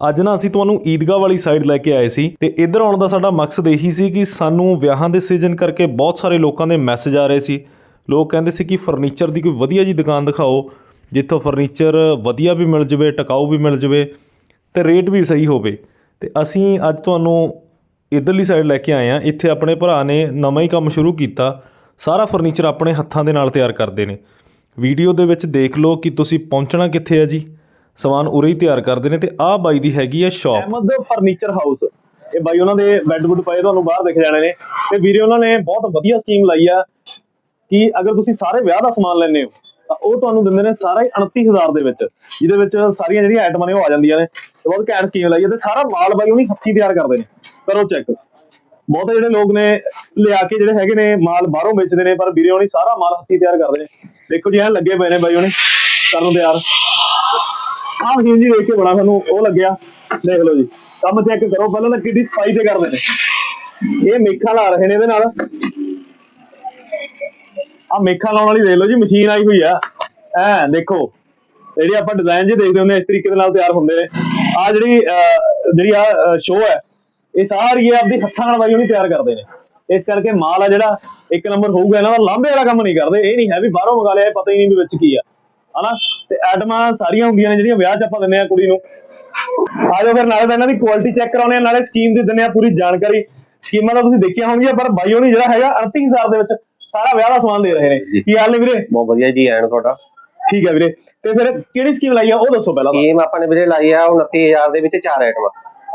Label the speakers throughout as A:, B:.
A: ਅੱਜ ਨਾ ਅਸੀਂ ਤੁਹਾਨੂੰ ਈਦਗਾਹ ਵਾਲੀ ਸਾਈਡ ਲੈ ਕੇ ਆਏ ਸੀ ਤੇ ਇੱਧਰ ਆਉਣ ਦਾ ਸਾਡਾ ਮਕਸਦ ਇਹੀ ਸੀ ਕਿ ਸਾਨੂੰ ਵਿਆਹਾਂ ਦੇ ਸੀਜ਼ਨ ਕਰਕੇ ਬਹੁਤ ਸਾਰੇ ਲੋਕਾਂ ਦੇ ਮੈਸੇਜ ਆ ਰਹੇ ਸੀ। ਲੋਕ ਕਹਿੰਦੇ ਸੀ ਕਿ ਫਰਨੀਚਰ ਦੀ ਕੋਈ ਵਧੀਆ ਜੀ ਦੁਕਾਨ ਦਿਖਾਓ, ਜਿੱਥੋਂ ਫਰਨੀਚਰ ਵਧੀਆ ਵੀ ਮਿਲ ਜਵੇ, ਟਿਕਾਊ ਵੀ ਮਿਲ ਜਵੇ ਤੇ ਰੇਟ ਵੀ ਸਹੀ ਹੋਵੇ। ਤੇ ਅਸੀਂ ਅੱਜ ਤੁਹਾਨੂੰ ਇਧਰਲੀ ਸਾਈਡ ਲੈ ਕੇ ਆਏ ਆ ਇੱਥੇ ਆਪਣੇ ਭਰਾ ਨੇ ਨਵਾਂ ਹੀ ਕੰਮ ਸ਼ੁਰੂ ਕੀਤਾ। ਸਾਰਾ ਫਰਨੀਚਰ ਆਪਣੇ ਹੱਥਾਂ ਦੇ ਨਾਲ ਤਿਆਰ ਕਰਦੇ ਨੇ। ਵੀਡੀਓ ਦੇ ਵਿੱਚ ਦੇਖ ਲਓ ਕਿ ਤੁਸੀਂ ਪਹੁੰਚਣਾ ਕਿੱਥੇ ਹੈ ਜੀ। ਸਮਾਨ ਉਰੇ ਹੀ ਤਿਆਰ ਕਰਦੇ ਨੇ ਤੇ ਆਹ ਬਾਈ ਦੀ ਹੈਗੀ ਹੈ ਸ਼ਾਪ
B: ਅਹਿਮਦ ਫਰਨੀਚਰ ਹਾਊਸ ਇਹ ਬਾਈ ਉਹਨਾਂ ਦੇ ਬੈੱਡ ਪਏ, ਤੁਹਾਨੂੰ ਬਾਹਰ ਦਿਖ ਜਾਣੇ ਨੇ। ਤੇ ਵੀਰੇ, ਉਹਨਾਂ ਨੇ ਬਹੁਤ ਵਧੀਆ ਸਕੀਮ ਲਾਈ ਆ ਕਿ ਅਗਰ ਤੁਸੀਂ ਸਾਰੇ ਵਿਆਹ ਦਾ ਸਮਾਨ ਲੈਣੇ ਹੋ, ਤਾਂ ਉਹ ਤੁਹਾਨੂੰ ਦਿੰਦੇ ਨੇ ਸਾਰਾ ਹੀ 29000 ਦੇ ਵਿੱਚ, ਜਿਹਦੇ ਵਿੱਚ ਸਾਰੀਆਂ ਜਿਹੜੀਆਂ ਆਈਟਮਾਂ ਨੇ ਉਹ ਆ ਜਾਂਦੀਆਂ ਨੇ। ਤੇ ਬਹੁਤ ਘੈਂਟ ਸਕੀਮ ਲਾਈ ਹੈ ਤੇ ਸਾਰਾ ਮਾਲ ਬਾਈ ਉਹਨੀ ਹੱਥੀਂ ਤਿਆਰ ਕਰਦੇ ਨੇ। ਕਰੋ ਚੈੱਕ ਬਹੁਤ ਜਿਹੜੇ ਲੋਕ ਨੇ ਲਿਆ ਕੇ ਜਿਹੜੇ ਹੈਗੇ ਨੇ, ਮਾਲ ਬਾਹਰੋਂ ਵੇਚਦੇ ਨੇ, ਪਰ ਵੀਰੇ, ਉਹਨੀ ਸਾਰਾ ਮਾਲ ਹੱਥੀ ਤਿਆਰ ਕਰਦੇ ਨੇ। ਦੇਖੋ ਜੀ, ਐਂ ਲੱਗੇ ਪਏ ਨੇ ਬਾਈ ਉਹਨੇ। ਕਰਨ ਨੂੰ ਤਿਆਰ। ਆਹ ਮਸ਼ੀਨ ਜੀ ਦੇਖ ਕੇ ਬੜਾ ਸਾਨੂੰ ਉਹ ਲੱਗਿਆ। ਦੇਖ ਲਓ ਜੀ, ਕੰਮ ਚੈੱਕ ਕਰੋ, ਪਹਿਲਾਂ ਤਾਂ ਕਿੱਡੀ ਸਫ਼ਾਈ ਤੇ ਕਰਦੇ ਨੇ। ਇਹ ਮੇਖਾਂ ਲਾ ਰਹੇ ਨੇ ਇਹਦੇ ਨਾਲ। ਆ ਮੇਖਾਂ ਲਾਉਣ ਵਾਲੀ ਦੇਖ ਲਓ ਜੀ, ਮਸ਼ੀਨ ਆਈ ਹੋਈ ਆ। ਐ ਦੇਖੋ, ਜਿਹੜੀ ਆਪਾਂ ਡਿਜ਼ਾਈਨ ਜੇ ਦੇਖਦੇ ਹੁੰਦੇ ਇਸ ਤਰੀਕੇ ਦੇ ਨਾਲ ਤਿਆਰ ਹੁੰਦੇ ਨੇ। ਆ ਜਿਹੜੀ ਜਿਹੜੀ ਆ ਸ਼ੋਅ ਹੈ, ਇਹ ਸਾਰੀ ਆਪਦੀ ਹੱਥਾਂ ਨਾਲ ਬਾਈ ਉਹਨੀ ਤਿਆਰ ਕਰਦੇ ਨੇ। ਇਸ ਕਰਕੇ ਮਾਲ ਆ ਜਿਹੜਾ, ਇੱਕ ਨੰਬਰ ਹੋਊਗਾ, ਇਹਨਾਂ ਦਾ ਲਾਂਭੇ ਵਾਲਾ ਕੰਮ ਨਹੀਂ ਕਰਦੇ। ਇਹ ਨਹੀਂ ਹੈ ਵੀ ਬਾਹਰੋਂ ਮੰਗਾ ਲਿਆ ਪਤਾ ਹੀ ਨਹੀਂ ਵੀ ਵਿੱਚ ਕੀ ਆ। ਹਨਾ? ਤੇ ਐਟਮਾਂ ਸਾਰੀਆਂ ਹੁੰਦੀਆਂ ਨੇ ਜਿਹੜੀਆਂ ਵਿਆਹ 'ਚ ਆਪਾਂ ਦਿੰਦੇ ਆ ਕੁੜੀ ਨੂੰ। ਆ ਜਾਓ ਫਿਰ ਨਾਲੇ ਤਾਂ ਇਹਨਾਂ ਦੀ ਕੁਆਲਿਟੀ ਚੈੱਕ ਕਰਾਉਣੇ ਆ ਨਾਲੇ ਸਕੀਮ ਦੀ ਦਿੰਦੇ ਆ ਪੂਰੀ ਜਾਣਕਾਰੀ। ਸਕੀਮਾਂ ਤਾਂ ਤੁਸੀਂ ਦੇਖੀਆਂ ਹੋਣਗੀਆਂ ਪਰ ਬਾਈ ਹੋਣੀ ਜਿਹੜਾ ਹੈਗਾ 38000 ਦੇ ਵਿੱਚ ਸਾਰਾ ਵਿਆਹ ਦਾ ਸਮਾਨ ਦੇ ਰਹੇ ਨੇ। ਕੀ ਹਾਲ ਨੇ ਵੀਰੇ?
C: ਬਹੁਤ ਵਧੀਆ ਜੀ ਐਨ ਤੁਹਾਡਾ?
B: ਠੀਕ ਹੈ ਵੀਰੇ। ਤੇ ਫਿਰ ਕਿਹੜੀ ਸਕੀਮ ਲਾਈ ਆ ਉਹ ਦੱਸੋ ਪਹਿਲਾਂ।
C: ਸਕੀਮ ਆਪਾਂ ਨੇ ਵੀਰੇ ਲਾਈ ਆ 29000 ਦੇ ਵਿੱਚ ਚਾਰ ਆਈਟਮਾਂ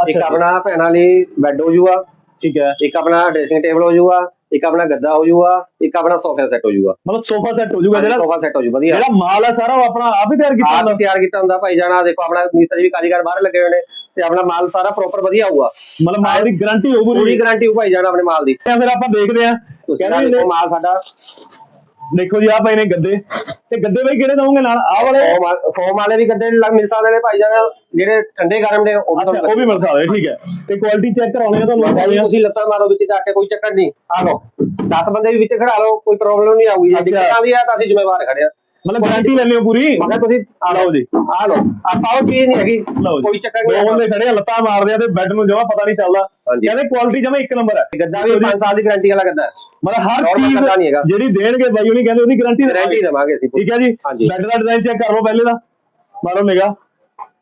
C: ਇੱਕ। ਆਪਣਾ ਭੈਣਾਂ ਲਈ ਬੈੱਡ ਹੋ ਜੂਗਾ।
B: ਠੀਕ ਹੈ।
C: ਇੱਕ ਆਪਣਾ ਡਰੈਸਿੰਗ ਟੇਬਲ ਹੋ ਜੂਗਾ। ਇੱਕ ਆਪਣਾ ਗੱਦਾ ਹੋ ਜੂਗਾ ਇੱਕ ਆਪਣਾ ਸੋਫਾ ਸੈੱਟ ਹੋ ਜੂਗਾ।
B: ਮਤਲਬ ਸੋਫਾ ਸੈੱਟ ਹੋ ਜਾਊਗਾ ਜਿਹੜਾ
C: ਸੋਫਾ ਸੈੱਟ ਹੋ ਜੂ ਵਧੀਆ।
B: ਜਿਹੜਾ ਮਾਲ ਆ ਸਾਰਾ ਉਹ ਆਪਣਾ ਆਪ ਹੀ ਤਿਆਰ ਕੀਤਾ
C: ਆਪ
B: ਹੁੰਦਾ।
C: ਤਿਆਰ ਕੀਤਾ ਹੁੰਦਾ ਭਾਈ ਜਾਨਾ ਦੇਖੋ ਆਪਣਾ ਮਿਸਤਰੀ ਵੀ ਕਾਰੀਗਰ ਬਾਹਰ ਲੱਗੇ ਹੋਏ ਨੇ ਤੇ ਆਪਣਾ ਮਾਲ ਸਾਰਾ ਪ੍ਰੋਪਰ ਵਧੀਆ ਹੋਊਗਾ।
B: ਮਤਲਬ ਮਾਲ ਦੀ ਗਾਰੰਟੀ ਹੋਊਗੀ
C: ਪੂਰੀ ਗਾਰੰਟੀ ਹੋ ਭਾਈ ਜਾਨਾ ਆਪਣੇ ਮਾਲ ਦੀ।
B: ਫਿਰ ਆਪਾਂ ਦੇਖਦੇ ਆ
C: ਤੁਸੀਂ
B: ਕਹਿੰਦੇ
C: ਮਾਲ ਸਾਡਾ
B: ਦੇਖੋ ਜੀ ਆ ਪਏ ਨੇ ਗੱਦੇ। ਤੇ ਗੱਦੇ ਬਈ ਕਿਹੜੇ ਦਵੋਗੇ ਨਾਲ? ਆਹ ਵਾਲੇ?
C: ਫੋਮ ਆ- ਵਾਲੇ ਵੀ ਗੱਦੇ ਲੱਗ ਮਿਲ ਸਕਦੇ ਨੇ ਭਾਈ ਜਾਨਾ ਜਿਹੜੇ ਠੰਡੇ ਗਰਮ ਨੇ ਉਹ ਵੀ
B: ਅੱਛਾ
C: ਤੁਹਾਨੂੰ
B: ਉਹ ਵੀ ਮਿਲ ਸਕਦੇ ਠੀਕ ਹੈ। ਤੇ ਕੁਆਲਿਟੀ ਚੈੱਕ ਕਰਾਉਣੀ ਆ ਤੁਹਾਨੂੰ
C: ਭਾਈ ਤੁਸੀਂ ਲੱਤਾਂ ਮਾਰੋ ਵਿੱਚ ਜਾ ਕੇ ਕੋਈ ਚੱਕਰ ਨਹੀਂ। ਆ ਲਓ 10 ਬੰਦੇ ਵੀ ਵਿੱਚ ਖੜਾ ਲਓ ਕੋਈ ਪ੍ਰੋਬਲਮ ਨਹੀਂ ਆਊਗੀ। ਜੇ। ਦਿੱਕਤ ਆਉਂਦੀ ਆ ਤਾਂ ਅਸੀਂ ਜ਼ਿੰਮੇਵਾਰ ਖੜੇ ਆ।
B: ਮਤਲਬ ਗਾਰੰਟੀ ਲੈਣੀ ਹੋ ਪੂਰੀ?
C: ਮੈਂ ਕਿਹਾ ਤੁਸੀਂ ਆ
B: ਲਓ ਜੀ।
C: ਆ ਲਓ ਆਪਾਂ ਉਹ ਚੀਜ਼ ਨਹੀਂ ਹੈਗੀ
B: ਲਓ
C: ਕੋਈ ਚੱਕਰ ਨਹੀਂ
B: ਬੰਦੇ ਖੜੇ ਆ ਲੱਤਾਂ ਮਾਰਦੇ ਆ ਤੇ ਬੈੱਡ ਨੂੰ ਜਮਾ ਪਤਾ ਨਹੀਂ ਚੱਲਦਾ। ਕਹਿੰਦੇ ਕੁਆਲਿਟੀ ਜਮਾ ਇੱਕ ਨੰਬਰ ਹੈ।
C: ਗੱਦਾ ਵੀ 5 ਸਾਲ ਦੀ ਗਾਰੰਟੀ ਵਾਲਾ ਗੱਦਾ ਹੈ।
B: ਮਤਲਬ ਹਰ
C: Normal
B: ਚੀਜ਼
C: ਗੱਦਾ ਨਹੀਂ ਹੈਗਾ।
B: ਜਿਹੜੀ ਦੇਣਗੇ ਬਾਈ ਉਹਨੀ ਕਹਿੰਦੇ ਉਹਦੀ ਗਾਰੰਟੀ
C: ਗਾਰੰਟੀ ਦੇਵਾਂਗੇ ਅਸੀਂ
B: ਠੀਕ ਹੈ ਜੀ?
C: ਹਾਂਜੀ।
B: ਬੈੱਡ ਦਾ ਡਿਜ਼ਾਈਨ ਚੈੱਕ ਕਰ ਲਓ ਪਹਿਲੇ ਦਾ। ਮਾਰੋ ਨਿਗਾ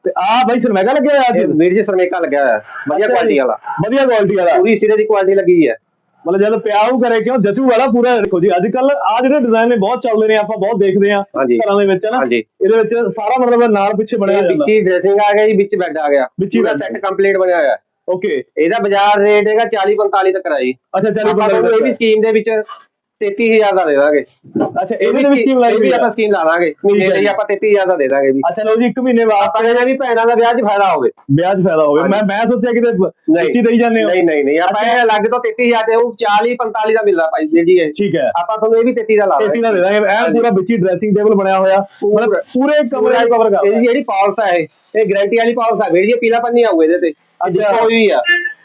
B: ਤੇ ਆ ਬਾਈ ਸਰਮੈਗਾ ਲੱਗਿਆ ਹੋਇਆ ਅੱਜ।
C: ਵੀਰ ਜੀ ਸਰਮੇਕਾ ਲੱਗਿਆ ਹੋਇਆ। ਹੈ ਵਧੀਆ
B: ਅੱਛਾ
C: ਕੁਆਲਿਟੀ। ਵਾਲਾ।
B: ਵਧੀਆ ਕੁਆਲਿਟੀ ਵਾਲਾ।
C: ਪੂਰੀ ਸਿਰੇ ਦੀ ਕੁਆਲਿਟੀ ਲੱਗੀ ਹੋਈ ਹੈ।
B: ਮਤਲਬ ਜਦ ਪਿਆਉ ਕਰੇ ਕਿਉਂ? ਜਚੂ ਵਾਲਾ ਪੂਰਾ ਦੇਖੋ ਜੀ। ਅੱਜ ਕੱਲ ਆ ਜਿਹੜੇ ਡਿਜ਼ਾਈਨ ਨੇ ਬਹੁਤ ਚੱਲਦੇ ਨੇ ਆਪਾਂ ਬਹੁਤ ਦੇਖਦੇ ਆ
C: ਹਾਂਜੀ।
B: ਘਰਾਂ ਦੇ ਵਿੱਚ ਨਾ?
C: ਹਾਂਜੀ।
B: ਇਹਦੇ ਵਿੱਚ ਸਾਰਾ ਮਤਲਬ ਨਾਲ ਪਿੱਛੇ ਬਣਿਆ
C: ਇਹ ਵਿੱਚ
B: ਜਾਂਦਾ
C: ਹੀ ਡਰੈਸਿੰਗ ਆ ਗਿਆ ਜੀ ਵਿੱਚ ਬੈੱਡ ਆ ਗਿਆ।
B: ਵਿੱਚ ਹੀ
C: ਸੈੱਟ ਕੰਪਲੀਟ ਬਣਿਆ ਹੋਇਆ। ਹੈ
B: ਓਕੇ
C: ਇਹਦਾ ਬਾਜ਼ਾਰ ਰੇਟ ਹੈਗਾ 40 45 ਤੱਕ ਆ ਜੀ
B: ਅੱਛਾ ਚਲੋ
C: ਆਪਾਂ ਤੁਹਾਨੂੰ ਇਹ ਵੀ ਸਕੀਮ ਦੇ ਵਿੱਚ 33000 ਦਾ ਦੇ ਦਾਂਗੇ।
B: ਅੱਛਾ ਇਹਦੇ ਵਿੱਚ ਸਕੀਮ ਲਾਈ
C: ਇਹ ਵੀ ਆਪਾਂ ਸਕੀਮ ਲਾ ਦਾਂਗੇ। ਮਹੀਨੇ ਲਈ
B: ਜੀ।
C: ਆਪਾਂ 33000 ਦਾ ਦੇ ਦਾਂਗੇ ਵੀ।
B: ਅੱਛਾ ਲਓ ਜੀ ਇੱਕ ਮਹੀਨੇ
C: ਆਪਾਂ
B: ਵਾਸਤੇ
C: ਕਹਿੰਦੇ ਵੀ ਭੈਣਾਂ ਦਾ ਵਿਆਹ 'ਚ ਫਾਇਦਾ ਹੋਵੇ।
B: ਵਿਆਜ ਫਾਇਦਾ ਹੋਵੇ। ਮੈਂ ਮੈਂ ਸੋਚਿਆ ਕਿਤੇ ਵਿੱਚੀ ਦੇਈ ਜਾਂਦੇ ਹੋ।
C: ਨਹੀਂ ਨਹੀਂ ਨਹੀਂ। ਆਪਾਂ ਇਹ ਅਲੱਗ ਤੋਂ 33000 ਤੇ ਉਹ 40 45 ਦਾ ਮਿਲਦਾ ਭਾਈ ਜੀ ਇਹ।
B: ਠੀਕ ਹੈ।
C: ਆਪਾਂ ਤੁਹਾਨੂੰ ਇਹ ਵੀ 33 ਦਾ ਲਾ
B: ਤੇਤੀ ਦਾ ਦੇ ਦਾਂਗੇ। ਐਨ ਪੂਰਾ ਵਿੱਚੀ ਡਰੈਸਿੰਗ ਟੇਬਲ ਬਣਿਆ ਹੋਇਆ। ਮਤਲਬ ਪੂਰੇ ਕਮਰੇ ਨੂੰ ਕਵਰ ਕਰਦਾ
C: ਜਿਹੜੀ ਪਾਲਸ ਹੈ ਇਹ। ਇਹ ਗਾਰੰਟੀ ਵਾਲੀ ਪਾਲਸ ਹੈ ਵੀਰ ਜੀ ਪੀਲਾਪਨ ਨਹੀਂ ਆਊਗਾ ਇਹਦੇ ਤੇ
B: ਅੱਛਾ।
C: ਹੋਈ ਆ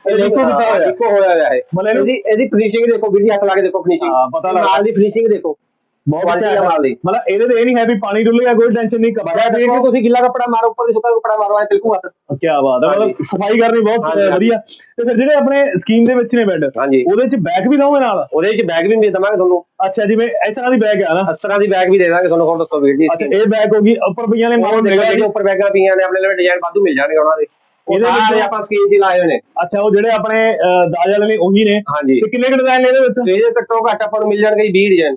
B: ਇਹ ਦੇਖੋ ਕਿੱਦਾਂ ਹੋਇਆ।
C: ਦੇਖੋ ਹੋਇਆ ਹੋਇਆ ਹੈ
B: ਮਤਲਬ
C: ਇਹਦੀ ਇਹਦੀ ਫਿਨਿਸ਼ਿੰਗ ਦੇਖੋ ਵੀਰ ਜੀ ਹੱਥ ਲਾ ਕੇ ਦੇਖੋ ਫਿਨਿਸ਼ਿੰਗ
B: ਹਾਂ, ਪਤਾ ਲੱਗਦਾ।
C: ਮਾਲ ਦੀ ਫਿਨਿਸ਼ਿੰਗ ਦੇਖੋ
B: ਬਹੁਤ
C: quality ਦਾ ਮਾਲ ਦੀ।
B: ਮਤਲਬ ਇਹਦੇ ਤੇ ਇਹ ਨਹੀਂ ਹੈ ਵੀ ਪਾਣੀ ਡੁੱਲੇਗਾ ਕੋਈ ਟੈਨਸ਼ਨ ਨਹੀਂ ਕਪੜਾ
C: ਵੀਰ ਜੀ ਤੁਸੀਂ ਗਿੱਲਾ ਕੱਪੜਾ ਮਾਰੋ ਉੱਪਰ ਦੀ ਸੁੱਕਾ ਕੱਪੜਾ ਮਾਰੋ ਐ ਤਿਲਕੂ ਹੱਥ।
B: ਕੀ ਬਾਤ ਹੈ ਮਤਲਬ ਸਫ਼ਾਈ ਕਰਨੀ ਬਹੁਤ। ਵਧੀਆ। ਤੇ ਫਿਰ ਜਿਹੜੇ ਆਪਣੇ ਸਕੀਮ ਦੇ ਵਿੱਚ ਨੇ ਬੈੱਡ
C: ਹਾਂਜੀ।
B: ਉਹਦੇ ਚ ਬੈਗ ਵੀ ਦਓਗੇ ਨਾਲ?
C: ਉਹਦੇ ਵਿੱਚ ਬੈਗ ਵੀ ਦੇ ਦਵਾਂਗੇ ਤੁਹਾਨੂੰ।
B: ਅੱਛਾ ਜਿਵੇਂ ਇਸ ਤਰ੍ਹਾਂ ਦੀ ਬੈਗ ਆ ਨਾ?
C: ਇਸ ਤਰ੍ਹਾਂ ਦੀ ਬੈਗ ਵੀ ਦੇ ਦਾਂਗੇ ਤੁਹਾਨੂੰ ਹੋਰ ਦੱਸੋ ਵੀਰ ਜੀ
B: ਅੱਛਾ ਇਹ ਬੈਗ ਹੋ ਗਈ ਉੱਪਰ ਪਈਆਂ ਨੇ ਮਾਲ
C: ਜਿਹੜੇ ਉੱਪਰ ਬੈਗਾਂ ਪਈਆਂ ਨੇ ਆਪਣੇ ਲਈ ਡਿਜ਼ਾਈਨ ਵਾਧੂ ਮਿਲ ਜਾਣਗੇ ਉਹਨਾਂ ਦੇ।
B: ਇਹਦੇ ਵਿੱਚ-
C: ਆਪਾਂ ਸਕੀਮ 'ਚ ਲਾਏ ਹੋਏ ਨੇ।
B: ਅੱਛਾ ਉਹ ਜਿਹੜੇ ਆਪਣੇ ਦਾਜ ਵਾਲੇ ਨੇ ਉਹੀ ਨੇ।
C: ਹਾਂਜੀ।
B: ਤੇ ਕਿੰਨੇ ਕੁ ਡਿਜ਼ਾਈਨ ਨੇ ਇਹਦੇ ਵਿੱਚ?
C: ਇਹਦੇ ਘੱਟੋ ਘੱਟ ਆਪਾਂ ਨੂੰ ਮਿਲ ਜਾਣਗੇ 20 ਡਿਜ਼ਾਈਨ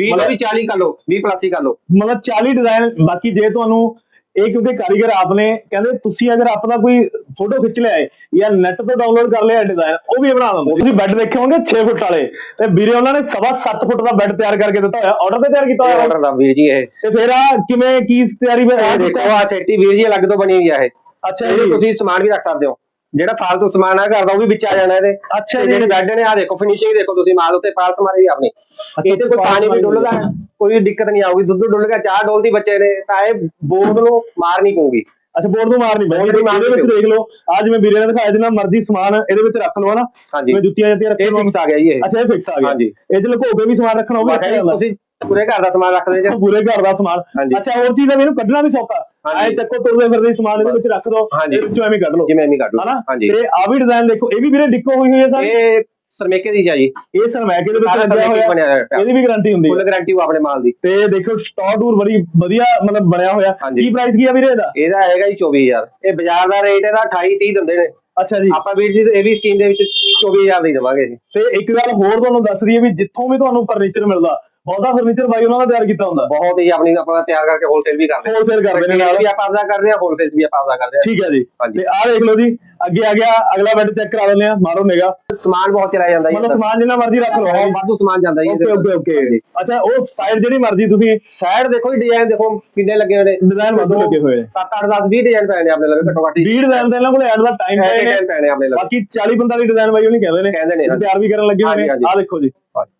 C: 20
B: ਮਤਲਬ-
C: ਵੀ 40 ਕਰ ਲਓ 20 ਪਲੱਸ ਹੀ ਕਰ ਲਓ।
B: ਮਤਲਬ 40 ਡਿਜ਼ਾਈਨ ਬਾਕੀ ਜੇ ਤੁਹਾਨੂੰ ਇਹ ਕਿਉਂਕਿ ਕਾਰੀਗਰ ਆਪ ਨੇ ਕਹਿੰਦੇ ਤੁਸੀਂ ਅਗਰ ਆਪਣਾ ਕੋਈ ਫੋਟੋ ਖਿੱਚ ਲਿਆ ਹੈ ਜਾਂ ਨੈਟ ਤੋਂ ਡਾਊਨਲੋਡ ਕਰ ਲਿਆ ਡਿਜ਼ਾਈਨ ਉਹ ਵੀ ਬਣਾ ਦਿੰਦੇ। ਤੁਸੀਂ ਬੈੱਡ ਦੇਖੇ ਹੋਣਗੇ 6 ਫੁੱਟ ਵਾਲੇ। ਤੇ ਵੀਰੇ ਉਹਨਾਂ ਨੇ ਸਵਾ 7 ਫੁੱਟ ਦਾ ਬੈੱਡ ਤਿਆਰ ਕਰਕੇ ਦਿੱਤਾ ਹੋਇਆ। ਆਰਡਰ ਤੇ ਤਿਆਰ ਕੀਤਾ ਹੋਇਆ।
C: ਆਰਡਰ ਦਾ ਵੀਰ ਜੀ ਇਹ।
B: ਤੇ ਫਿਰ ਆ ਕਿਵੇਂ ਕੀ ਤਿਆਰੀ
C: ਇਹ ਦੇਖੋ ਆ ਸੇਟੀ ਵੀਰ ਜੀ ਅਲੱਗ ਤੋਂ ਬਣੀ ਹੋਈ ਆ ਇਹ।
B: ਅੱਛਾ
C: ਤੁਸੀਂ ਸਮਾਨ ਵੀ ਰੱਖ ਸਕਦੇ ਹੋ। ਜਿਹੜਾ ਫਾਲਤੂ ਸਮਾਨ ਆ ਘਰ ਦਾ ਉਹ ਵੀ ਵਿੱਚ ਆ ਜਾਣਾ ਇਹਦੇ।
B: ਅੱਛਾ
C: ਤੇ
B: ਜੀ।
C: ਜਿਹੜੇ ਬੈੱਡ ਨੇ ਆ ਦੇਖੋ ਫਿਨਿਸ਼ਿੰਗ ਦੇਖੋ ਤੁਸੀਂ ਮਾਲ ਉੱਤੇ ਪਾਲਸ ਮਾਰੀ ਆਪਣੀ। ਇਹ ਤੇ ਕੋਈ ਪਾਣੀ ਵੀ ਡੁੱਲਦਾ ਹੈ, ਕੋਈ ਦਿੱਕਤ ਨਹੀਂ ਆਊਗੀ ਦੁੱਧ ਡੁੱਲ ਗਿਆ ਚਾਹ ਡੋਲਦੀ ਬੱਚੇ ਨੇ ਤਾਂ ਇਹ ਬੋਰਡ ਨੂੰ ਮਾਰ ਨਹੀਂ ਪਊਗੀ।
B: ਅੱਛਾ ਬੋਰਡ ਨੂੰ ਮਾਰਨੀ
C: Board
B: ਪੈਂਦੀ
C: ਨੂੰ ਮਾਰਨੀ
B: ਇਹਦੇ ਵਿੱਚ ਦੇਖ ਲਓ ਆ ਜਿਵੇਂ ਵੀਰੇ ਨੇ ਦਿਖਾਇਆ ਜਿੰਨਾ ਮਰਜ਼ੀ ਸਮਾਨ ਇਹਦੇ ਵਿੱਚ ਰੱਖ ਲਓ
C: ਹਾਂਜੀ।
B: ਜਿਵੇਂ ਜੁੱਤੀਆਂ ਜੁੱਤੀਆਂ
C: ਇਹ
B: ਰੱਖਣ
C: ਫਿਕਸ ਆ ਗਿਆ ਜੀ ਇਹ।
B: ਅੱਛਾ ਇਹ ਫਿਕਸ ਆ ਗਿਆ।
C: ਹਾਂਜੀ।
B: ਇਹ ਚ ਲੁਕੋ ਕੇ ਵੀ ਸਮਾਨ ਰੱਖਣਾ ਉਹ ਵੀ ਰੱਖਿਆ ਜਾਂਦਾ
C: ਤੁਸੀਂ ਪੂਰੇ ਘਰ ਦਾ ਸਮਾਨ ਰੱਖਦੇ ਜੀ
B: ਪੂਰੇ ਘਰ ਦਾ ਸਮਾਨ। ਅੱਛਾ ਹੋਰ ਚੀਜ਼ ਵੀ ਇਹਨੂੰ ਕੱਢਣਾ ਵੀ ਸੌਖਾ। ਐ ਚੱਕੋ ਤੁਰਦੇ ਫਿਰਦੇ ਸਮਾਨ ਇਹਦੇ ਵਿੱਚ ਰੱਖ ਦੋ। ਇਹਦੇ ਵਿੱਚੋਂ ਐਵੇਂ ਕੱਢ ਲਓ।
C: ਜਿਵੇਂ ਐਵੇਂ ਕੱਢ ਲਓ। ਹਾਂਜੀ।
B: ਤੇ ਆ ਵੀ ਡਿਜ਼ਾਈਨ ਦੇਖੋ ਇਹ ਵੀ ਵੀਰੇ ਡਿੱਕੋ ਹੋਈ ਹੋਈ ਹੈ ਸਾਰੀ।
C: ਇਹ ਸਰਮੇਕੇ ਦੀ ਜੀ
B: ਇਹ ਸਰਮੈਕੇ ਦੇ ਵਿੱਚ ਲੱਗਿਆ ਹੋਇਆ। ਇਹਦੀ ਵੀ ਗਾਰੰਟੀ ਹੁੰਦੀ
C: ਫੁੱਲ
B: ਹੈ
C: ਗਾਰੰਟੀ ਆਪਣੇ ਮਾਲ ਦੀ।
B: ਤੇ ਦੇਖੋ ਸਟਾਰ ਟੂਰ ਬੜੀ ਵਧੀਆ ਮਤਲਬ ਬਣਿਆ ਹੋਇਆ। ਕੀ ਪ੍ਰਾਈਸ ਕੀ ਆ ਵੀਰੇ ਇਹਦਾ?
C: ਇਹਦਾ ਹੈਗਾ ਜੀ 24000 ਇਹ ਬਾਜ਼ਾਰ ਦਾ ਰੇਟ ਇਹਦਾ 28 30 ਦਿੰਦੇ ਨੇ।
B: ਅੱਛਾ ਜੀ।
C: ਆਪਾਂ ਵੀਰ ਜੀ ਇਹ ਵੀ ਸਕੀਮ ਦੇ ਵਿੱਚ 24000 ਦੀ ਦੇਵਾਂਗੇ
B: ਤੇ ਇੱਕ ਗੱਲ ਹੋਰ ਤੁਹਾਨੂੰ ਦੱਸ ਦਈਏ ਵੀ ਜਿੱਥੋਂ ਵੀ ਤੁਹਾਨੂੰ ਫਰਨੀਚਰ ਮਿਲਦਾ ਬਹੁਤਾ ਫਰਨੀਚਰ ਬਾਈ ਉਹਨਾਂ ਦਾ ਤਿਆਰ ਕੀਤਾ ਹੁੰਦਾ
C: ਬਹੁਤ ਹੀ ਆਪਣੀ ਆਪਾਂ ਤਿਆਰ ਕਰਕੇ ਹੋਲਸੇਲ ਵੀ ਕਰਦੇ
B: Wholesale ਕਰਦੇ ਨੇ ਨਾਲ।
C: ਵੀ ਆਪਾਂ ਆਪਦਾ ਕਰਦੇ ਆ ਹੋਲਸੇਲ ਵੀ ਆਪਾਂ ਆਪਦਾ ਕਰਦੇ ਆ
B: ਠੀਕ ਹੈ ਜੀ। ਤੇ ਆਹ ਦੇਖ ਲਓ ਜੀ ਅੱਗੇ ਆ ਗਿਆ ਅਗਲਾ ਬੈੱਡ ਚੈੱਕ ਕਰਾ ਦਿੰਦੇ ਆ ਮਾਰੋ ਨਿਗਾ
C: ਸਮਾਨ ਬਹੁਤ ਚਲਾਇਆ ਜਾਂਦਾ ਜੀ
B: ਮਤਲਬ। ਸਮਾਨ ਜਿੰਨਾ ਮਰਜ਼ੀ ਰੱਖ ਲਓ।
C: ਵਾਧੂ ਸਮਾਨ ਜਾਂਦਾ ਜੀ
B: ਓਕੇ ਓਕੇ ਓਕੇ। ਅੱਛਾ ਉਹ ਸਾਈਡ ਜਿਹੜੀ ਮਰਜ਼ੀ ਤੁਸੀਂ
C: ਸਾਈਡ ਦੇਖੋ ਜੀ ਡਿਜ਼ਾਈਨ ਦੇਖੋ ਕਿੰਨੇ ਲੱਗੇ ਹੋਏ ਨੇ।
B: ਡਿਜ਼ਾਈਨ ਵਾਧੂ ਲੱਗੇ ਹੋਏ ਨੇ।
C: 7 8 10 20 ਡਿਜ਼ਾਈਨ ਪੈਣੇ ਆਪਣੇ ਲਵੇ ਘੱਟੋ ਘੱਟ ਹੀ।
B: 20 ਡਿਜ਼ਾਈਨ ਦੇ ਇਹਨਾਂ ਕੋਲ ਐਡ ਦਾ ਟਾਈਮ
C: ਪੈਣੇ ਆਪਣੇ ਲਵੇ।
B: ਬਾਕੀ 40 45 ਡਿਜ਼ਾਈਨ ਬਾਈ ਉਹ ਨਹੀਂ ਕਹਿੰਦੇ ਨੇ।
C: ਕਹਿੰਦੇ ਨੇ।
B: ਤਿਆਰ ਵੀ ਕਰਨ ਲੱਗੇ ਹੋਏ ਨੇ। ਆਹ ਦੇਖੋ ਜੀ।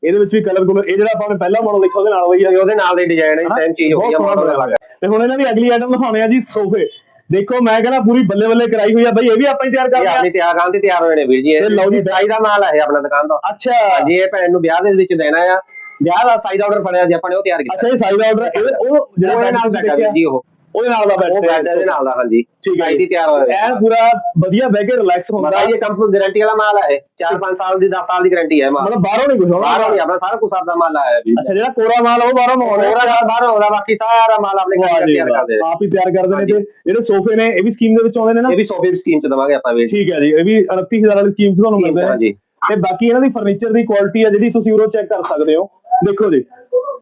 B: ਇਹਦੇ ਵਿੱਚ ਵੀ ਕਲਰ ਕਲਰ ਇਹ ਜਿਹੜਾ ਆਪਾਂ ਨੇ ਪਹਿਲਾ ਮਾਡਲ ਦੇਖਿਆ ਉਹਦੇ ਨਾਲ ਆ।
C: ਉਹਦੇ ਨਾਲ ਦੇ ਡਿਜ਼ਾਈਨ ਹੈ ਸੇਮ ਚੀਜ਼ ਹੋ ਗਈ ਆ ਮਾਡਲ
B: ਤੇ ਹੁਣ ਇਹਨਾਂ ਦੀ ਅਗਲੀ ਆਈਟਮ ਦਿਖਾਉਣੇ ਆ ਜੀ ਸੋਫੇ। ਦੇਖੋ ਮੈਂ ਕਹਿੰਦਾ ਪੂਰੀ ਬੱਲੇ ਬੱਲੇ ਕਰਾਈ ਹੋਈ ਆ ਬਈ ਇਹ ਵੀ ਆਪਾਂ ਹੀ ਤਿਆਰ
C: ਇਹ
B: ਕਰਦੇ ਆ
C: ਆਪਣੀ ਤਿਆਰ ਗਾਂ ਤੇ ਤਿਆਰ ਹੋਏ ਨੇ ਵੀਰ ਜੀ
B: ਤੇ ਲਓ ਜੀ।
C: ਸਾਈ ਦਾ ਮਾਲ ਹੈ ਆਪਣਾ ਦੁਕਾਨ ਦਾ।
B: ਅੱਛਾ।
C: ਜੀ ਇਹ ਭੈਣ ਨੂੰ ਵਿਆਹ ਦੇ ਵਿੱਚ ਦੇਣਾ ਆ। ਵਿਆਹ ਦਾ ਸਾਈਜ਼ ਆਰਡਰ ਫੜਿਆ ਜੀ ਆਪਾਂ ਨੇ ਉਹ ਤਿਆਰ ਕੀਤਾ।
B: ਅੱਛਾ ਇਹ ਸਾਈਜ਼ ਆਰਡਰ ਇਹ ਉਹ ਜਿਹੜਾ
C: ਉਹਦੇ ਨਾਲ
B: ਬੈਠ
C: ਬੈਠਾ ਵੀਰ ਜੀ ਉਹ।
B: ਉਹਦੇ ਨਾਲ ਦਾ ਬੈਠ
C: ਉਹ ਬੈਡ ਦੇ ਨਾਲ ਦਾ ਹਾਂਜੀ।
B: ਠੀਕ ਹੈ
C: ਦੀ ਤਿਆਰ ਹੋਇਆ
B: ਐਨ ਪੂਰਾ ਵਧੀਆ ਬਹਿ ਕੇ ਰਿਲੈਕਸ ਹੁੰਦਾ
C: ਮਤਲਬ ਇਹ ਕੰਪਨੀ ਗਾਰੰਟੀ ਵਾਲਾ ਮਾਲ ਹੈ 4-5 ਸਾਲ ਦੀ 10 ਸਾਲ ਦੀ ਗਾਰੰਟੀ ਹੈ ਮਾਲ।
B: ਮਤਲਬ ਬਾਹਰੋਂ ਨਹੀਂ ਕੁਝ
C: ਬਾਹਰੋਂ
B: ਹੋਣਾ
C: ਨਹੀਂ ਆਪਣਾ ਸਾਰਾ ਕੁਝ ਆਪਦਾ ਮਾਲ ਆਇਆ ਵੀ
B: ਅੱਛਾ ਜਿਹੜਾ ਕੋਰਾ ਮਾਲ ਆ ਉਹ ਬਾਹਰੋਂ ਮੰਗਾਉਣਾ
C: ਹੋਰਾ ਨਾਲ ਬਾਹਰੋਂ ਆਉਂਦਾ ਬਾਕੀ ਸਾਰਾ ਮਾਲ ਆਪਣੇ
B: ਵਾਹ
C: ਘਰ
B: ਜੀ
C: ਤਿਆਰ
B: ਵਾਹ।
C: ਕਰਦੇ ਆ
B: ਆਪ ਹੀ ਤਿਆਰ ਕਰਦੇ ਨੇ ਤੇ ਜਿਹੜੇ ਸੋਫੇ ਨੇ ਇਹ ਵੀ ਸਕੀਮ ਦੇ ਵਿੱਚ ਆਉਂਦੇ ਨੇ ਨਾ?
C: ਇਹ ਵੀ ਸੋਫੇ ਸਕੀਮ ਚ ਦਵਾਂਗੇ ਆਪਾਂ ਜੀ
B: ਠੀਕ ਹੈ ਜੀ ਇਹ ਵੀ 39000 ਵਾਲੀ ਸਕੀਮ 'ਚ ਤੁਹਾਨੂੰ ਮਿਲਦੇ ਨੇ।
C: ਹਾਂਜੀ
B: ਤੇ ਬਾਕੀ ਇਹਨਾਂ ਦੀ ਫਰਨੀਚਰ ਦੀ ਕੁਆਲਿਟੀ ਆ ਜਿਹੜੀ ਤੁਸੀਂ ਉਰੋਂ ਚੈੱਕ ਕਰ ਸਕਦੇ ਹੋ। ਦੇਖੋ ਜੀ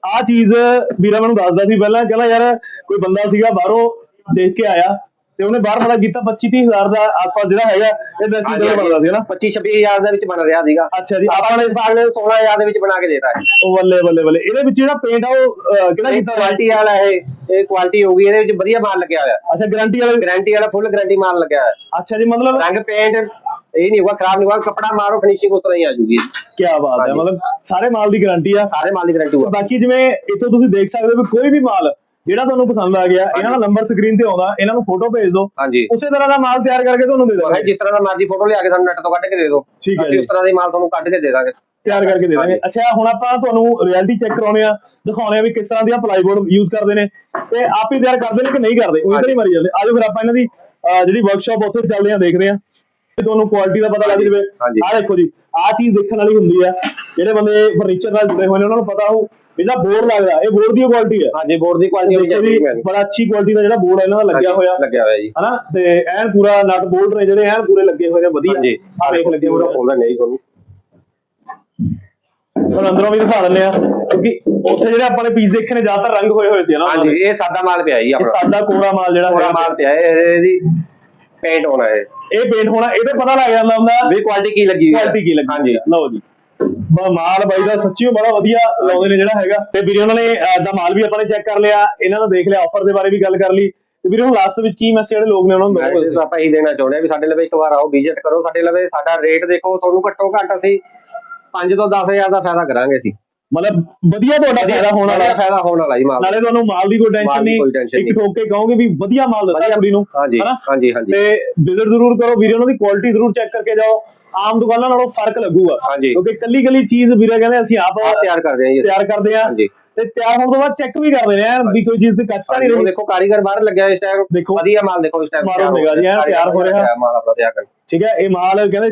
B: ਆਹ ਚੀਜ਼ ਵੀਰਾ ਮੈਨੂੰ ਦੱਸਦਾ ਸੀ ਪਹਿਲਾਂ ਕਹਿੰਦਾ ਯਾਰ ਕੋਈ ਬੰਦਾ ਸੀਗਾ ਬਾਹਰੋਂ ਦੇਖ ਕੇ ਆਇਆ ਤੇ ਉਹਨੇ ਬਾਹਰ ਪਤਾ ਕੀਤਾ 25 30000 ਦਾ ਆਸ-ਪਾਸ ਜਿਹੜਾ ਹੈਗਾ ਇਹ ਦਸ
C: ਹਾਂਜੀ,
B: ਦਾ ਬਣਦਾ ਸੀ ਨਾ?
C: 25-26000 ਦੇ ਵਿੱਚ ਬਣ ਰਿਹਾ ਸੀਗਾ।
B: ਅੱਛਾ ਜੀ
C: ਆਪਾਂ ਨੇ ਨੇ 16000 ਦੇ ਵਿੱਚ ਬਣਾ ਕੇ ਦੇਤਾ ਹੈ
B: ਉਹ ਬੱਲੇ ਬੱਲੇ ਬੱਲੇ। ਇਹਦੇ ਵਿੱਚ ਜਿਹੜਾ ਪੇਂਟ ਆ ਉਹ ਕਿਹੜਾ ਕੀਤਾ?
C: ਕੁਆਲਿਟੀ ਵਾਲਾ ਇਹ ਇਹ ਕੁਆਲਿਟੀ ਹੋਊਗੀ ਇਹਦੇ ਵਿੱਚ ਵਧੀਆ ਮਾਲ ਲੱਗਿਆ ਹੋਇਆ।
B: ਅੱਛਾ ਗਾਰੰਟੀ ਵਾਲਾ
C: ਗਾਰੰਟੀ ਵਾਲਾ ਫੁੱਲ ਗਾਰੰਟੀ ਮਾਲ ਲੱਗਿਆ ਹੋਇਆ।
B: ਅੱਛਾ ਜੀ ਮਤਲਬ
C: ਰੰਗ ਪੇਂਟ ਇਹ ਨਹੀਂ ਹੋਗਾ ਖਰਾਬ ਨਹੀਂ ਹੋਗਾ ਕਪੜਾ ਮਾਰੋ ਫਿਨਿਸ਼ਿੰਗ ਉਸ ਤਰ੍ਹਾਂ ਹੀ ਆ ਜੂਗੀ
B: ਕੀ ਬਾਤ ਹੈ। ਮਤਲਬ ਸਾਰੇ ਮਾਲ ਦੀ ਗਾਰੰਟੀ ਆ।
C: ਸਾਰੇ ਮਾਲ ਦੀ ਗਾਰੰਟੀ ਹੋਗਾ
B: ਬਾਕੀ ਜਿਵੇਂ ਇੱਥੋਂ ਤੁਸੀਂ ਦੇਖ ਸਕਦੇ ਹੋ ਕੋਈ ਵੀ ਮਾਲ ਜਿਹੜਾ ਤੁਹਾਨੂੰ ਪਸੰਦ ਆ ਗਿਆ ਇਹਨਾਂ ਦਾ ਨੰਬਰ ਸਕਰੀਨ ਤੇ ਆਉਂਦਾ ਇਹਨਾਂ ਨੂੰ ਫੋਟੋ ਭੇਜ ਦਿਓ। ਉਸੇ ਤਰ੍ਹਾਂ ਦਾ ਮਾਲ ਤਿਆਰ ਕਰਕੇ ਤੁਹਾਨੂੰ ਦੇ ਦਾਂਗੇ।
C: ਜਿਸ ਤਰ੍ਹਾਂ ਦਾ ਮਰਜ਼ੀ ਫੋਟੋ ਲਿਆ ਕੇ ਸਾਨੂੰ ਨੈਟ ਤੋਂ ਕੱਢ ਕੇ ਦੇ ਦਿਓ।
B: ਠੀਕ ਹੈ ਜੀ।
C: ਉਸ ਤਰ੍ਹਾਂ ਦੀ ਮਾਲ ਤੁਹਾਨੂੰ ਕੱਢ ਕੇ ਦੇ ਦਾਂਗੇ।
B: ਤਿਆਰ ਕਰਕੇ ਦੇ ਦਾਂਗੇ। ਅੱਛਾ ਹੁਣ ਆਪਾਂ ਤੁਹਾਨੂੰ ਰਿਐਲਿਟੀ ਚੈੱਕ ਕਰਾਉਣੇ ਆ ਦਿਖਾਉਣੇ ਆ ਵੀ ਕਿਸ ਤਰ੍ਹਾਂ ਦੀਆਂ ਪਲਾਈਬੋਰਡ ਯੂਜ਼ ਕਰਦੇ ਨੇ। ਤੇ ਆਪ ਹੀ ਤਿਆਰ ਕਰਦੇ ਨੇ ਕਿ ਨਹੀਂ ਕਰਦੇ? ਉਹ ਤਾਂ ਨਹੀਂ ਮਰੀ ਜਾਂਦੇ। ਆਜੋ ਫਿਰ ਆਪਾਂ ਇਹਨਾਂ ਦੀ ਜਿਹੜੀ ਵਰਕਸ਼ਾਪ ਉੱਥੇ ਚੱਲਦੇ ਆ ਦੇਖਦੇ ਆ। ਤੁਹਾਨੂੰ ਕੁਆਲਿਟੀ ਦਾ ਪਤਾ ਲੱਗ ਜਵੇ। ਆਹ ਦੇਖੋ ਜੀ ਆਹ ਚੀਜ਼ ਦੇਖਣ ਵਾਲੀ ਹੁੰਦੀ ਆ। ਜਿਹੜੇ ਬੰਦੇ ਫਰਨੀਚਰ ਨਾਲ ਜੁੜੇ ਹੋਏ ਨੇ ਉਹਨਾਂ ਨੂੰ ਪਤਾ ਹੋ ਇਹਦਾ ਬੋਰਡ ਲੱਗਦਾ। ਇਹ ਬੋਰਡ ਦੀ ਕੁਆਲਿਟੀ ਹੈ
C: ਹਾਂਜੀ ਬੋਰਡ ਦੀ ਕੁਆਲਿਟੀ
B: ਜੀ ਬੜਾ ਅੱਛੀ ਕੁਆਲਿਟੀ ਦਾ ਜਿਹੜਾ ਬੋਰਡ ਹੈ ਇਹਨਾਂ ਦਾ ਲੱਗਿਆ ਹੋਇਆ।
C: ਲੱਗਿਆ ਹੋਇਆ ਜੀ।
B: ਹਨਾ? ਤੇ ਐਨ ਪੂਰਾ ਨਟ ਬੋਲਟ ਨੇ ਜਿਹੜੇ ਐਨ ਪੂਰੇ ਲੱਗੇ ਹੋਏ ਨੇ ਵਧੀਆ।
C: ਹਾਂਜੀ।
B: ਆਹ ਦੇਖ ਲੱਗੇ
C: ਪੂਰਾ। ਖੋਲਦਾ ਨਹੀਂ ਤੁਹਾਨੂੰ।
B: ਹੁਣ ਅੰਦਰੋਂ ਵੀ ਦਿਖਾ ਦਿੰਦੇ ਆ। ਕਿਉਂਕਿ ਉੱਥੇ ਜਿਹੜੇ ਆਪਾਂ ਨੇ ਪੀਸ ਦੇਖੇ ਨੇ ਜ਼ਿਆਦਾਤਰ ਰੰਗ ਹੋਏ ਹੋਏ ਸੀ ਨਾ
C: ਹਾਂਜੀ ਇਹ ਸਾਦਾ ਮਾਲ ਪਿਆ ਜੀ
B: ਇਹ
C: ਆਪਣਾ।
B: ਸਾਦਾ ਕੋਰਾ ਮਾਲ ਜਿਹੜਾ ਹੈਗਾ,
C: ਮਾਲ ਪਿਆ ਹੈ ਇਹਦੀ ਪੇਂਟ ਹੋਣਾ ਹੈ
B: ਇਹ ਪੇਂਟ ਹੋਣਾ ਇਹ ਤੇ ਪਤਾ ਲੱਗ ਜਾਂਦਾ ਹੁੰਦਾ।
C: ਵੀ ਕੁਆਲਿਟੀ ਕੀ ਲੱਗੀ ਹੋਈ ਹੈ।
B: ਕੁਆਲਿਟੀ ਕੀ ਲੱਗੀ
C: ਹਾਂਜੀ।
B: ਲਓ ਜੀ। ਮਾਲ ਬਾਈ ਦਾ ਸੱਚੀਓ ਬੜਾ ਵਧੀਆ ਲਾਉਂਦੇ ਨੇ ਜਿਹੜਾ ਹੈਗਾ। ਤੇ ਵੀਰੇ ਉਹਨਾਂ ਨੇ ਦਾ ਮਾਲ ਵੀ ਆਪਾਂ ਨੇ ਚੈੱਕ ਕਰ ਲਿਆ। ਇਹਨਾਂ ਦਾ ਦੇਖ ਲਿਆ ਆਫਰ ਦੇ ਬਾਰੇ ਵੀ ਗੱਲ ਕਰ ਲਈ। ਤੇ ਵੀਰੇ ਹੁਣ ਲਾਸਟ ਵਿੱਚ ਕੀ ਮੈਸੇਜ ਜਿਹੜੇ ਲੋਕ ਨੇ ਉਹਨਾਂ ਨੂੰ ਦਿਓਗੇ
C: ਆਪਾਂ ਇਹੀ ਦੇਣਾ ਚਾਹੁੰਦੇ ਆ ਵੀ ਸਾਡੇ ਲਵੇ ਇੱਕ ਵਾਰ ਆਓ ਵਿਜ਼ਿਟ ਕਰੋ। ਸਾਡੇ ਲਵੇ ਸਾਡਾ ਰੇਟ ਦੇਖੋ ਤੁਹਾਨੂੰ ਘੱਟੋ ਘੱਟ ਅਸੀਂ 5 ਤੋਂ 10000 ਦਾ ਫਾਇਦਾ ਕਰਾਂਗੇ ਅਸੀਂ।
B: ਮਤਲਬ ਵਧੀਆ ਤੁਹਾਡਾ ਫਾਇਦਾ ਹੋਣ ਵਾਲਾ।
C: ਫਾਇਦਾ ਹੋਣ ਵਾਲਾ ਜੀ ਮਾਲ।
B: ਨਾਲੇ ਤੁਹਾਨੂੰ ਮਾਲ ਦੀ ਕੋਈ ਟੈਨਸ਼ਨ ਨਹੀਂ। ਇੱਕ। ਠੋਕ ਕੇ ਕਹੋਗੇ ਵੀ ਵਧੀਆ ਮਾਲ ਦਿੱਤਾ ਕੁੜੀ ਨੂੰ
C: ਹਾਂਜੀ? ਹਾਂਜੀ ਹਾਂਜੀ।
B: ਤੇ ਵਿਜ਼ਿਟ ਜ਼ਰੂਰ ਕਰੋ ਵੀਰੇ ਉਹਨਾਂ ਦੀ ਕੁਆਲਿਟੀ ਜ਼ਰੂਰ ਚੈੱਕ ਕਰਕੇ ਜਾਓ। ਆਮ ਦੁਕਾਨਾਂ ਨਾਲੋਂ ਫ਼ਰਕ ਲੱਗੂਗਾ। ਕਿਉਂਕਿ ਕੱਲੀ ਕੱਲੀ ਚੀਜ਼ ਵੀਰੇ ਕਹਿੰਦੇ ਅਸੀਂ ਆਪ
C: ਤਿਆਰ ਕਰਦੇ ਹਾਂ ਜੀ।
B: ਤਿਆਰ ਕਰਦੇ ਆ
C: ਹਾਂਜੀ।
B: ਤੇ ਤਿਆਰ ਹੋਣ ਤੋਂ ਬਾਅਦ ਚੈੱਕ ਵੀ ਕਰਦੇ ਨੇ ਐਨ ਵੀ ਕੋਈ ਚੀਜ਼ ਤੇ ਕੱਚ ਤਾਂ ਨਹੀਂ ਰਹੀ।
C: ਦੇਖੋ ਕਾਰੀਗਰ ਬਾਹਰ ਲੱਗਿਆ ਇਸ ਟਾਈਮ
B: ਦੇਖੋ।
C: ਵਧੀਆ ਮਾਲ ਦੇਖੋ ਇਸ ਟਾਈਮ
B: ਮਾਰੋ ਨਿਗਾਹ ਜੀ, ਤਿਆਰ ਹੋ ਰਿਹਾ।
C: ਮਾਲ ਆਪਣਾ ਤਿਆਰ ਕਰ
B: ਠੀਕ ਹੈ ਇਹ ਮਾਲ ਕਹਿੰਦੇ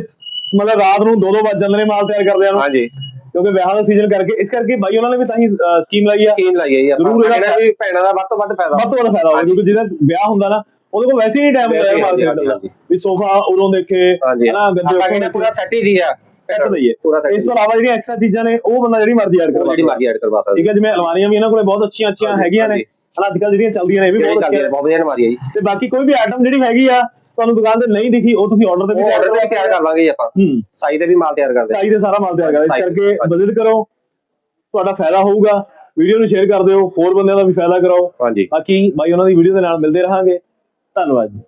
B: ਮਤਲਬ ਰਾਤ ਨੂੰ 2-2 ਵੱਜ ਜਾਂਦੇ ਨੇ ਮਾਲ ਤਿਆਰ ਕਰਦਿਆਂ ਨੂੰ।
C: ਹਾਂਜੀ।
B: ਕਿਉਂਕਿ ਵਿਆਹਾਂ ਦਾ ਸੀਜ਼ਨ ਕਰਕੇ ਇਸ ਕਰਕੇ ਬਾਈ ਉਹਨਾਂ ਨੇ ਵੀ ਤਾਂ ਹੀ ਸਕੀਮ ਲਾਈ ਆ।
C: ਸਕੀਮ ਲਾਈ ਜੀ ਆਪਾਂ।
B: ਜ਼ਰੂਰ ਇਹਦਾ-
C: ਵੀ ਭੈਣਾਂ ਦਾ ਵੱਧ ਤੋਂ ਵੱਧ ਫਾਇਦਾ।
B: ਵੱਧ ਤੋਂ ਵੱਧ ਫਾਇਦਾ ਹੋਵੇ ਕਿਉਂਕਿ ਜਿਹਦਾ ਵਿਆਹ ਹੁੰਦਾ ਨਾ ਉਹਦੇ ਕੋਲ ਵੈਸੇ ਹੀ ਟਾਈਮ ਹੁੰਦਾ ਖਰੀਦਣ ਦਾ। ਵੀ ਸੋਫਾ ਉਦੋਂ ਦੇਖੇ ਹਨਾ ਗੱਦੇ
C: ਆਪਾਂ ਕਹਿੰਦੇ
B: ਉੱਪਰ
C: ਪੂਰਾ ਸੈੱਟ ਹੀ ਦੀ ਆ।
B: ਸੈੱਟ
C: ਸੈੱਟ
B: ਇਸ ਤੋਂ ਇਲਾਵਾ ਜਿਹੜੀਆਂ ਐਕਸਟਰਾ ਚੀਜ਼ਾਂ ਨੇ ਉਹ ਬੰਦਾ ਜਿਹੜੀ ਮਰਜ਼ੀ ਐਡ ਕਰਵਾ
C: ਜਿਹੜੀ ਮਰਜ਼ੀ ਐਡ ਕਰਵਾ ਸਕਦਾ।
B: ਠੀਕ ਹੈ ਜਿਵੇਂ ਅਲਮਾਰੀਆਂ ਵੀ ਇਹਨਾਂ ਕੋਲੇ ਬਹੁਤ ਅੱਛੀਆਂ ਅੱਛੀਆਂ ਹੈਗੀਆਂ ਨੇ। ਹਨਾ ਅੱਜ ਕੱਲ ਜਿਹੜੀਆਂ ਚੱਲਦੀਆਂ ਨੇ ਇਹ ਵੀ ਬਹੁਤ ਅੱਛੀਆਂ
C: ਬਹੁਤ ਵਧੀਆ ਮਾਰੀ ਹੈ ਜੀ।
B: ਤੇ ਬਾਕੀ ਕੋਈ ਵੀ ਆਈਟਮ ਜਿਹੜੀ ਹੈਗੀ ਆ ਤੁਹਾਨੂੰ ਦੁਕਾਨ ਤੇ ਨਹੀਂ ਦਿਖੀ ਉਹ ਤੁਸੀਂ ਆਰਡਰ ਤੇ ਵੀ
C: ਆਰਡਰ ਤੇ ਤਿਆਰ ਕਰ ਲਾਂਗੇ ਜੀ ਆਪਾਂ।
B: ਹੂੰ।
C: ਸਾਈ ਤੇ ਵੀ ਮਾਲ ਤਿਆਰ ਕਰਦੇ।
B: ਸਾਈ ਦੇ ਸਾਰਾ ਮਾਲ ਤਿਆਰ ਕਰਿਆ ਇਸ
C: ਤੇ,
B: ਕਰਕੇ। ਵਿਜ਼ਿਟ ਕਰੋ। ਤੁਹਾਡਾ ਫਾਇਦਾ ਹੋਊਗਾ। ਵੀਡੀਓ ਨੂੰ ਸ਼ੇਅਰ ਕਰ ਦਿਓ। ਹੋਰ ਬੰਦਿਆਂ ਦਾ ਵੀ ਫਾਇਦਾ ਕਰਾਓ।
C: ਹਾਂਜੀ।
B: ਬਾਕੀ ਬਾਈ ਉਹਨਾਂ ਦੀ ਵੀਡੀਓ ਦੇ ਨਾਲ ਮਿਲਦੇ ਰਹਾਂਗੇ। ਧੰਨਵਾਦ ਜੀ।